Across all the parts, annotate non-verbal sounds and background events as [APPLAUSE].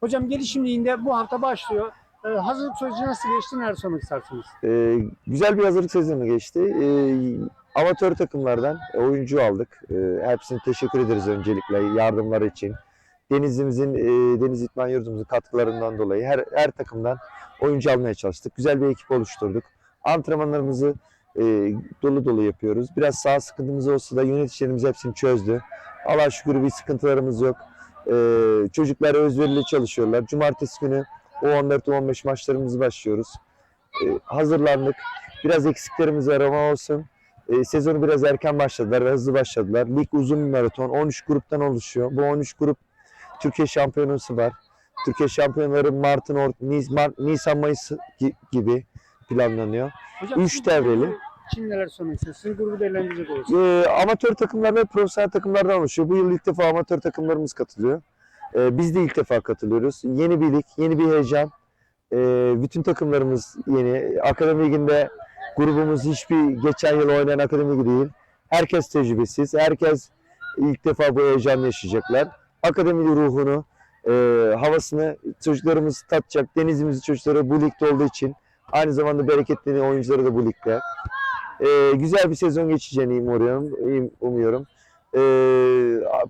Hocam gelişim liginde bu hafta başlıyor. Ee, hazırlık süreci nasıl geçti? Neler sormak istersiniz? Ee, güzel bir hazırlık sezonu geçti. Ee, amatör takımlardan oyuncu aldık. Ee, hepsine teşekkür ederiz öncelikle yardımları için. Denizimizin, e, Deniz İtman Yurdumuzun katkılarından dolayı her, her takımdan oyuncu almaya çalıştık. Güzel bir ekip oluşturduk. Antrenmanlarımızı e, dolu dolu yapıyoruz. Biraz sağ sıkıntımız olsa da yöneticilerimiz hepsini çözdü. Allah'a şükür bir sıkıntılarımız yok. Ee, çocuklar özverili çalışıyorlar. Cumartesi günü U14-U15 maçlarımızı başlıyoruz. Ee, hazırlandık. Biraz eksiklerimiz var ama olsun. Ee, sezonu biraz erken başladılar ve hızlı başladılar. Lig uzun bir maraton. 13 gruptan oluşuyor. Bu 13 grup Türkiye şampiyonası var. Türkiye şampiyonları Mart'ın Mart, Nisan Mayıs gi- gibi planlanıyor. Hocam, Üç devreli. Için neler istersiniz? Sizin grubu değerlendirecek olursak. Ee, amatör takımlar ve profesyonel takımlardan oluşuyor. Bu yıl ilk defa amatör takımlarımız katılıyor. Ee, biz de ilk defa katılıyoruz. Yeni bir lig, yeni bir heyecan. Ee, bütün takımlarımız yeni. Akademi Ligi'nde grubumuz hiçbir geçen yıl oynayan akademi ligi değil. Herkes tecrübesiz. Herkes ilk defa bu heyecanı yaşayacaklar. Akademi ruhunu, e, havasını çocuklarımız tatacak. Denizimizi çocukları bu ligde olduğu için aynı zamanda bereketli oyuncuları da bu ligde. Ee, güzel bir sezon geçeceğini umuyorum. umuyorum. Ee,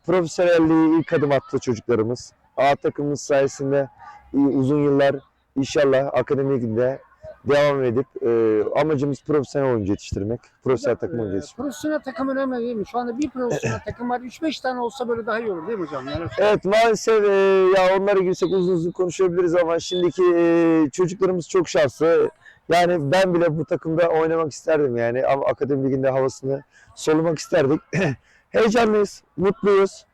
profesyonelliği ilk adım attı çocuklarımız. A takımımız sayesinde e, uzun yıllar inşallah akademide devam edip e, amacımız profesyonel oyuncu yetiştirmek. Profesyonel takım oyuncu Ee, yetiştirmek. profesyonel takım önemli değil mi? Şu anda bir profesyonel [LAUGHS] takım var. 3-5 tane olsa böyle daha iyi olur değil mi hocam? Yani Evet maalesef e, ya onlara girsek uzun uzun konuşabiliriz ama şimdiki e, çocuklarımız çok şanslı. Yani ben bile bu takımda oynamak isterdim yani ama akademi liginde havasını solumak isterdik. [LAUGHS] Heyecanlıyız, mutluyuz.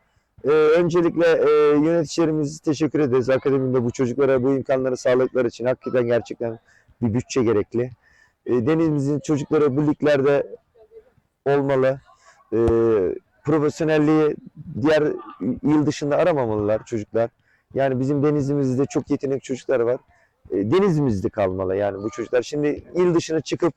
E, öncelikle e, yöneticilerimize teşekkür ederiz. Akademide bu çocuklara bu imkanları sağladıkları için hakikaten gerçekten bir bütçe gerekli. E, Denizimizin çocukları bu liglerde olmalı. E, profesyonelliği diğer il dışında aramamalılar çocuklar. Yani bizim denizimizde çok yetenekli çocuklar var. E, denizimizde kalmalı yani bu çocuklar. Şimdi il dışına çıkıp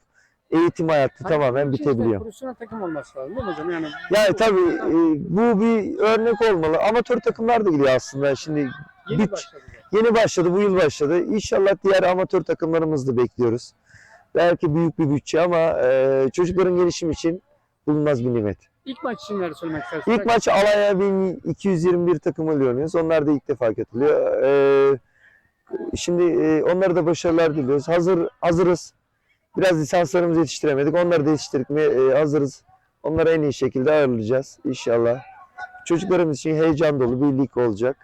eğitim hayatı tamamen İçinizde bitebiliyor. Profesyonel takım olması lazım değil mi hocam? Yani Yani tabii e, bu bir örnek olmalı. Amatör takımlar da gidiyor aslında. Şimdi yeni bit- başladı. yeni başladı, bu yıl başladı. İnşallah diğer amatör takımlarımızı da bekliyoruz. Belki büyük bir bütçe ama e, çocukların gelişimi için bulunmaz bir nimet. İlk maç için neler söylemek istersiniz? İlk maç Alanya 1221 takımıyla oynuyoruz. Onlar da ilk defa katılıyor. Ee, şimdi e, onlara da başarılar diliyoruz. Hazır hazırız. Biraz lisanslarımızı yetiştiremedik. Onları da yetiştirmeye e, hazırız. Onları en iyi şekilde ağırlayacağız inşallah. Çocuklarımız için heyecan dolu bir lig olacak.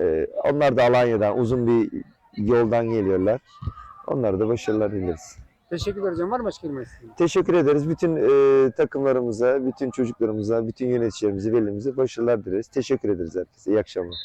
Ee, onlar da Alanya'dan uzun bir yoldan geliyorlar. Onlara da başarılar dileriz. Teşekkürler hocam. Var mı başka kelime istediğiniz? Teşekkür ederiz. Bütün e, takımlarımıza, bütün çocuklarımıza, bütün yöneticilerimize, velimize başarılar dileriz. Teşekkür ederiz herkese. İyi akşamlar.